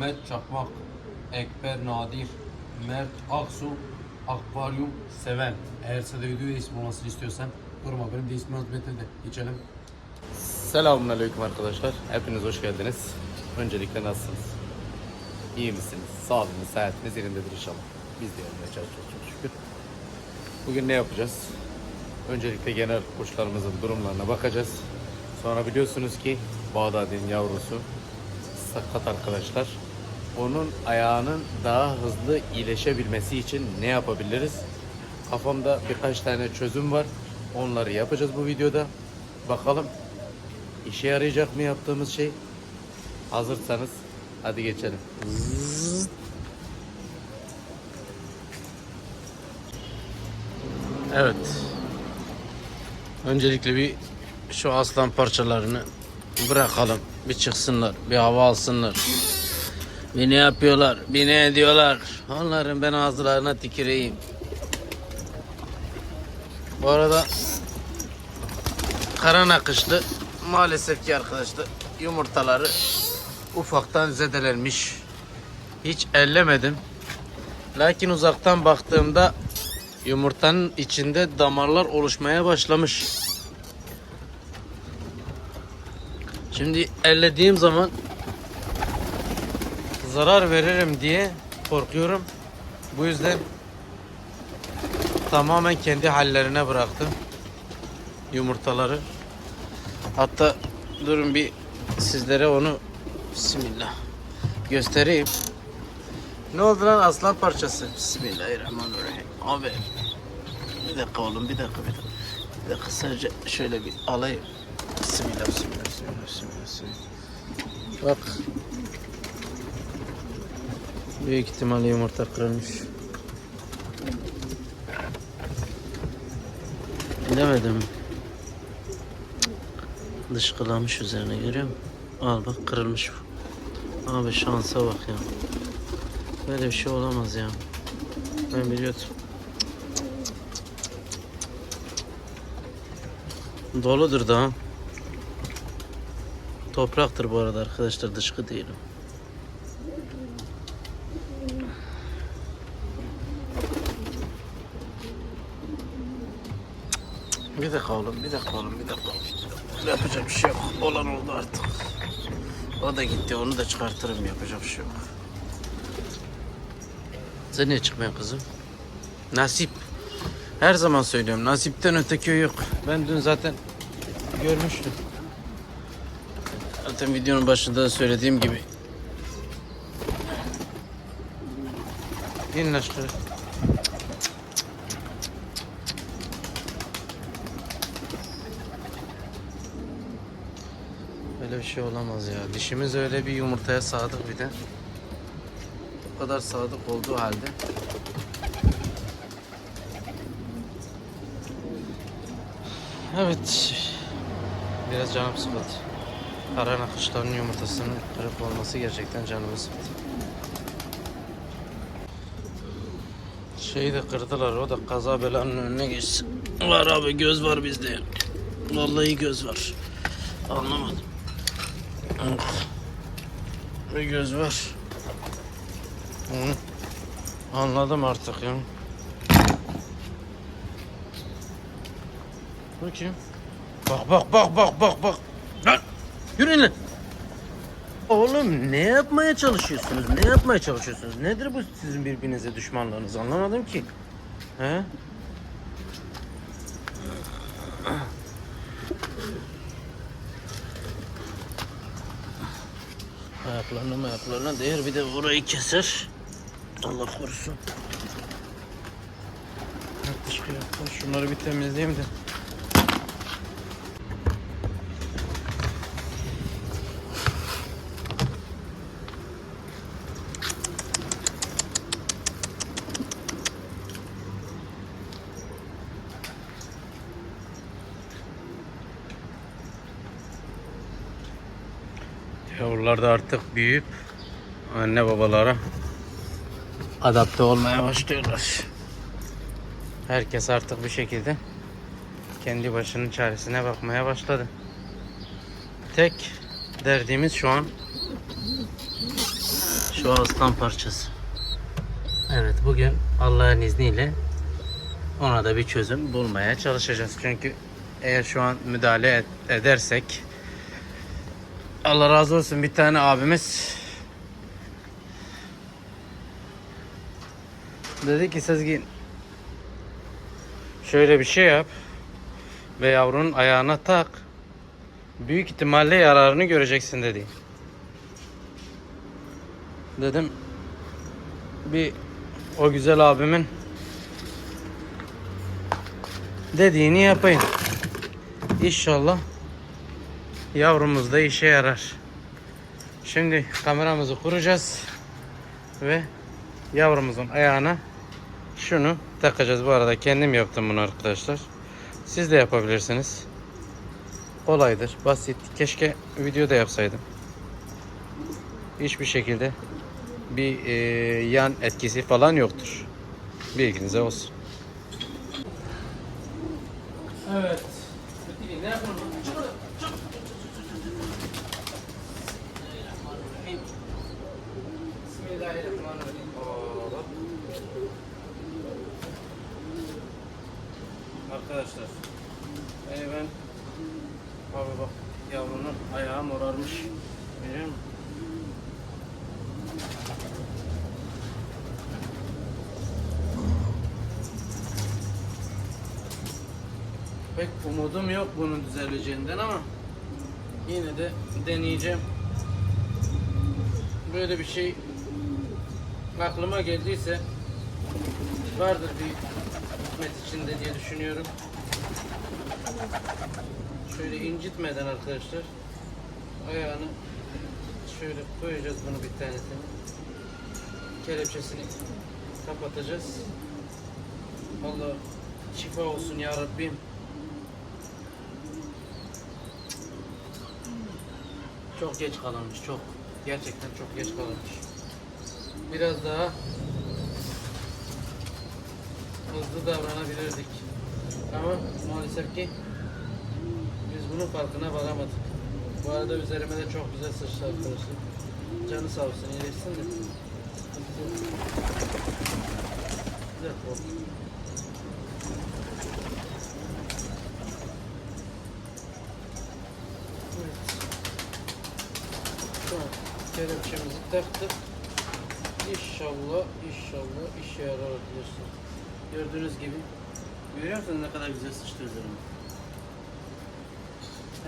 Muhammed Çakmak, Ekber Nadir, Mert Aksu, Akvaryum Seven. Eğer sana videoya isim olmasını istiyorsan durma benim de ismim Hazmet'e de geçelim. Selamünaleyküm arkadaşlar. Hepiniz hoş geldiniz. Öncelikle nasılsınız? İyi misiniz? Sağlığınız, sıhhatiniz yerindedir inşallah. Biz de yerinde çalışıyoruz çok şükür. Bugün ne yapacağız? Öncelikle genel kuşlarımızın durumlarına bakacağız. Sonra biliyorsunuz ki Bağdadi'nin yavrusu sakat arkadaşlar. Onun ayağının daha hızlı iyileşebilmesi için ne yapabiliriz? Kafamda birkaç tane çözüm var. Onları yapacağız bu videoda. Bakalım işe yarayacak mı yaptığımız şey? Hazırsanız hadi geçelim. Evet. Öncelikle bir şu aslan parçalarını bırakalım. Bir çıksınlar. Bir hava alsınlar. Ne yapıyorlar? Ne ediyorlar? Onların ben ağızlarına tüküreyim. Bu arada kara nakışlı maalesef ki arkadaşlar yumurtaları ufaktan zedelenmiş. Hiç ellemedim. Lakin uzaktan baktığımda yumurtanın içinde damarlar oluşmaya başlamış. Şimdi ellediğim zaman zarar veririm diye korkuyorum. Bu yüzden tamamen kendi hallerine bıraktım yumurtaları. Hatta durun bir sizlere onu Bismillah göstereyim. Ne oldu lan aslan parçası? Bismillahirrahmanirrahim. Abi bir dakika oğlum bir dakika bir dakika. Bir dakika sadece şöyle bir alayım. Bismillah bismillah bismillah bismillah. bismillah. Bak. Büyük ihtimalle yumurta kırılmış. Bilemedim. Dışkılamış üzerine görüyor? Al bak kırılmış bu. Abi şansa bak ya. Böyle bir şey olamaz ya. Ben biliyordum. Doludur daha. Topraktır bu arada arkadaşlar dışkı değil. Bir dakika oğlum, bir dakika oğlum, bir dakika. Yapacak bir şey yok. Olan oldu artık. O da gitti, onu da çıkartırım. Yapacak bir şey yok. Sen niye çıkmıyorsun kızım? Nasip. Her zaman söylüyorum. Nasipten öteki yok. Ben dün zaten görmüştüm. Zaten videonun başında da söylediğim gibi. İn aşağı. Şey olamaz ya. Dişimiz öyle bir yumurtaya sadık bir de. Bu kadar sadık olduğu halde. Evet. Biraz canım sıkıldı. Kara nakışların yumurtasının kırık olması gerçekten canımı sıktı. Şeyi de kırdılar o da kaza belanın önüne geçsin. Var abi göz var bizde. Vallahi göz var. Anlamadım. Oh. Bir göz var. Hı. Anladım artık ya. Bakayım. Bak bak bak bak bak bak. Lan yürüyün lan. Oğlum ne yapmaya çalışıyorsunuz? Ne yapmaya çalışıyorsunuz? Nedir bu sizin birbirinize düşmanlığınız? Anlamadım ki. He? Ayaklarına ayaklarına değer bir de orayı keser. Allah korusun. Dışkı yaptım. Şunları bir temizleyeyim de. Yavrular da artık büyüyüp anne babalara adapte olmaya başlıyorlar. Herkes artık bir şekilde kendi başının çaresine bakmaya başladı. Tek derdimiz şu an Şu aslan parçası. Evet bugün Allah'ın izniyle ona da bir çözüm bulmaya çalışacağız. Çünkü eğer şu an müdahale edersek Allah razı olsun bir tane abimiz dedi ki Sezgin şöyle bir şey yap ve yavrunun ayağına tak. Büyük ihtimalle yararını göreceksin dedi. Dedim bir o güzel abimin dediğini yapayım. İnşallah yavrumuz da işe yarar. Şimdi kameramızı kuracağız ve yavrumuzun ayağına şunu takacağız. Bu arada kendim yaptım bunu arkadaşlar. Siz de yapabilirsiniz. Kolaydır, basit. Keşke videoda yapsaydım. Hiçbir şekilde bir e, yan etkisi falan yoktur. Bilginize olsun. Evet. Ne yapalım? Bismillahirrahmanirrahim. Hop. Arkadaşlar. Yani ben abi bak yavrunun ayağı Pek umudum yok bunun düzeleceğinden ama yine de deneyeceğim. Böyle bir şey aklıma geldiyse vardır bir hikmet içinde diye düşünüyorum. Şöyle incitmeden arkadaşlar ayağını şöyle koyacağız bunu bir tanesini. Kelepçesini kapatacağız. Allah şifa olsun ya Rabbim. Çok geç kalınmış, çok. Gerçekten çok geç kalınmış. Biraz daha hızlı davranabilirdik. Ama maalesef ki biz bunun farkına varamadık. Bu arada üzerime de çok güzel sıçtı arkadaşlar. Canı sağ olsun, iyileşsin de. Güzel. Tamam. Kelepçemizi taktık. İnşallah, inşallah işe yarar arkadaşlar. Gördüğünüz gibi. Görüyor musunuz ne kadar güzel sıçtı üzerime.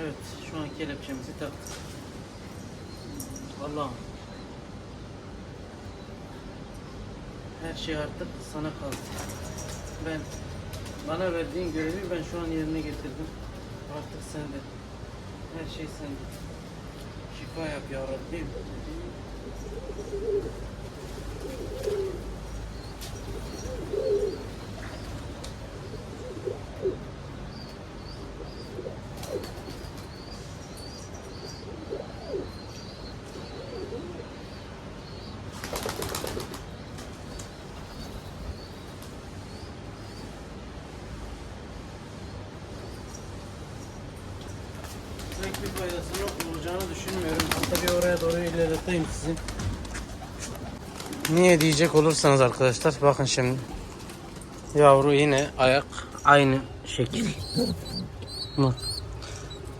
Evet, şu an kelepçemizi taktık. Allah'ım. Her şey artık sana kaldı. Ben bana verdiğin görevi ben şu an yerine getirdim. Artık sende. Her şey sende. Şifa yap ya Rabbim. Pek bir faydası yok olacağını düşünmüyorum. Tabii oraya doğru ilerleteyim sizi. Niye diyecek olursanız arkadaşlar bakın şimdi. Yavru yine ayak aynı şekil. Bak.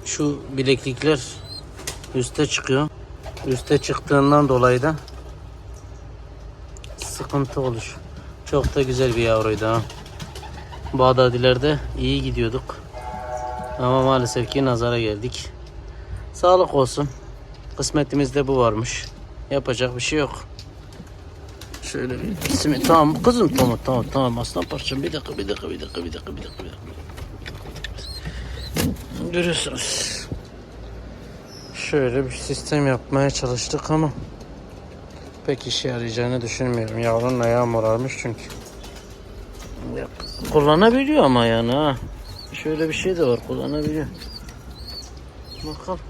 Şu bileklikler üste çıkıyor. Üste çıktığından dolayı da sıkıntı olur. Çok da güzel bir yavruydu ha. Bağdadilerde iyi gidiyorduk. Ama maalesef ki nazara geldik. Sağlık olsun. Kısmetimizde bu varmış. Yapacak bir şey yok. Şöyle bir ismi tamam kızım tamam tamam tamam aslan parçam bir dakika bir dakika bir dakika bir dakika bir dakika. Bir dakika. Görüyorsunuz. Şöyle bir sistem yapmaya çalıştık ama pek işe yarayacağını düşünmüyorum. Yavrunun ayağı morarmış çünkü. Kullanabiliyor ama yani ha. Şöyle bir şey de var kullanabiliyor. Bakalım.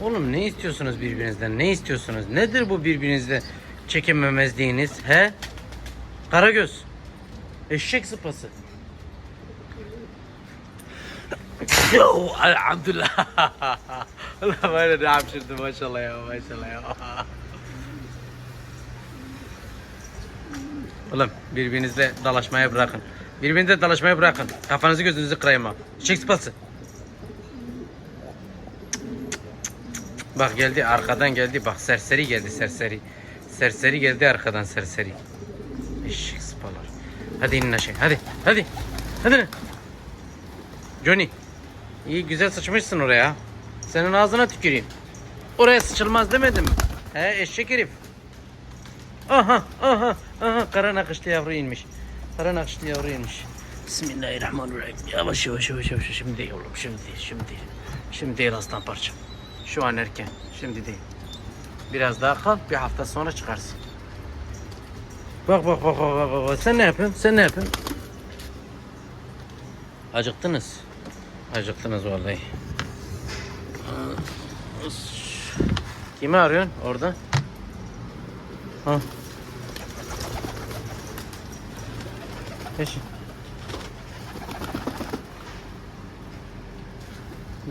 Oğlum ne istiyorsunuz birbirinizden? Ne istiyorsunuz? Nedir bu birbirinizle çekememezliğiniz? He? Karagöz. Eşek sıpası. Elhamdülillah. Allah böyle ne yapışırdı maşallah ya maşallah ya. Oğlum birbirinizle dalaşmaya bırakın. Birbirinizle dalaşmaya bırakın. Kafanızı gözünüzü kırayım ha. Çek sıpası. Bak geldi arkadan geldi bak serseri geldi serseri. Serseri geldi arkadan serseri. Eşek sıpalar. Hadi inin aşağı hadi hadi. Hadi. Johnny. İyi güzel sıçmışsın oraya. Senin ağzına tüküreyim. Oraya sıçılmaz demedim mi? He eşek herif. Aha aha aha kara nakışlı yavru inmiş. Kara nakışlı yavru inmiş. Bismillahirrahmanirrahim. Yavaş yavaş yavaş yavaş. Şimdi oğlum şimdi şimdi. Şimdi değil aslan parçam. Şu an erken. Şimdi değil. Biraz daha kal bir hafta sonra çıkarsın. Bak bak bak bak bak bak. Sen ne yapıyorsun? Sen ne yapıyorsun? Acıktınız. Acıktınız vallahi. Kimi arıyorsun orada? Ha. Geç.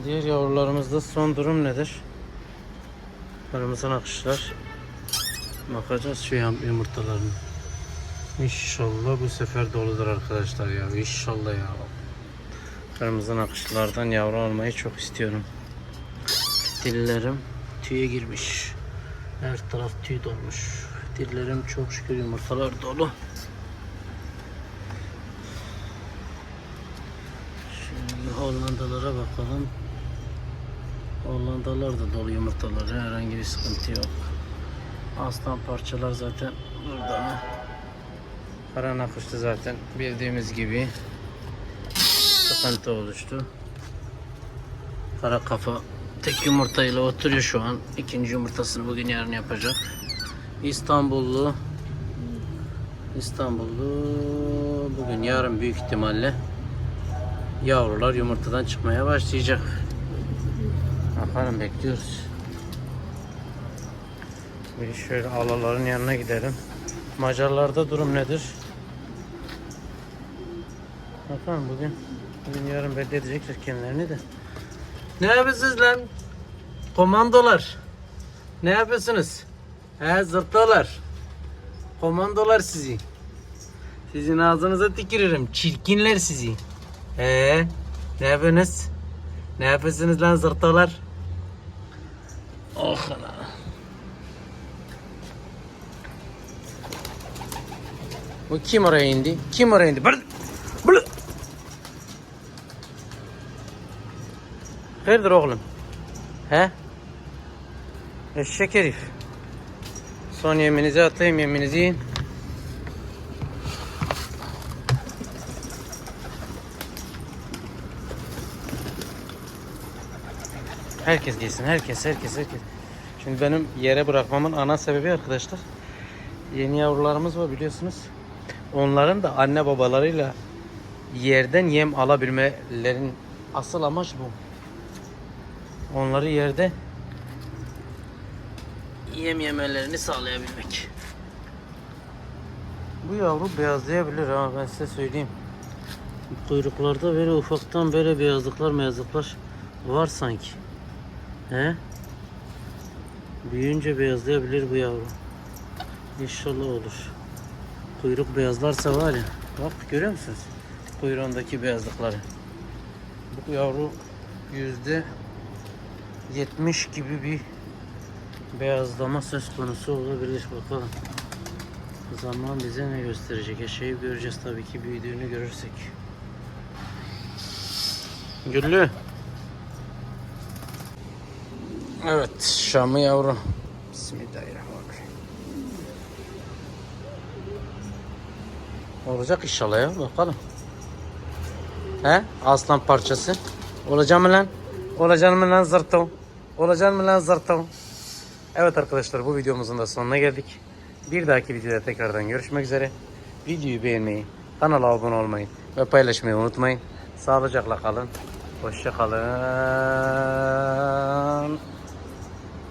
Diğer yavrularımızda son durum nedir? Kırmızı nakışlar. Bakacağız şu yum- yumurtalarını. İnşallah bu sefer doludur arkadaşlar ya. İnşallah ya. Kırmızı nakışlardan yavru almayı çok istiyorum. Dillerim tüye girmiş. Her taraf tüy dolmuş. Dillerim çok şükür yumurtalar dolu. Şimdi Hollandalara bakalım. Hollandalar da dolu yumurtaları herhangi bir sıkıntı yok. Aslan parçalar zaten burada. Kara nakışlı zaten bildiğimiz gibi sıkıntı oluştu. Kara kafa tek yumurtayla oturuyor şu an. İkinci yumurtasını bugün yarın yapacak. İstanbullu İstanbullu bugün yarın büyük ihtimalle yavrular yumurtadan çıkmaya başlayacak. Bakalım bekliyoruz. Bir şöyle alaların yanına gidelim. Macarlarda durum nedir? Bakalım bugün bugün yarın belli edecekler kendilerini de. Ne yapıyorsunuz lan? Komandolar. Ne yapıyorsunuz? He zırtlar. Komandolar sizi. Sizin ağzınıza tükürürüm. Çirkinler sizi. He? Ne yapıyorsunuz? Ne yapıyorsunuz lan zırtalar? Oh ana. Bu kim oraya indi? Kim oraya indi? Bır! Bır! Hayırdır oğlum? He? Eşek herif. Son yeminizi atayım yeminizi yiyin. Herkes gelsin, herkes, herkes, herkes. Şimdi benim yere bırakmamın ana sebebi arkadaşlar. Yeni yavrularımız var biliyorsunuz. Onların da anne babalarıyla yerden yem alabilmelerin asıl amaç bu. Onları yerde yem yemelerini sağlayabilmek. Bu yavru beyazlayabilir ama ben size söyleyeyim. Kuyruklarda böyle ufaktan böyle beyazlıklar meyazlıklar var sanki. He? Büyüyünce beyazlayabilir bu yavru. İnşallah olur. Kuyruk beyazlarsa var ya. Bak görüyor musunuz? Kuyruğundaki beyazlıkları. Bu yavru yüzde 70 gibi bir beyazlama söz konusu olabilir. Bakalım. Zaman bize ne gösterecek? Eşeği göreceğiz tabii ki büyüdüğünü görürsek. Güllü. Evet, Şam'ı yavru. Bismillahirrahmanirrahim. Olacak inşallah ya, bakalım. He? Aslan parçası. Olacak mı lan? Olacak mı lan zırto? Olacak mı lan zırto? Evet arkadaşlar bu videomuzun da sonuna geldik. Bir dahaki videoda tekrardan görüşmek üzere. Videoyu beğenmeyi, kanala abone olmayı ve paylaşmayı unutmayın. Sağlıcakla kalın. Hoşça kalın.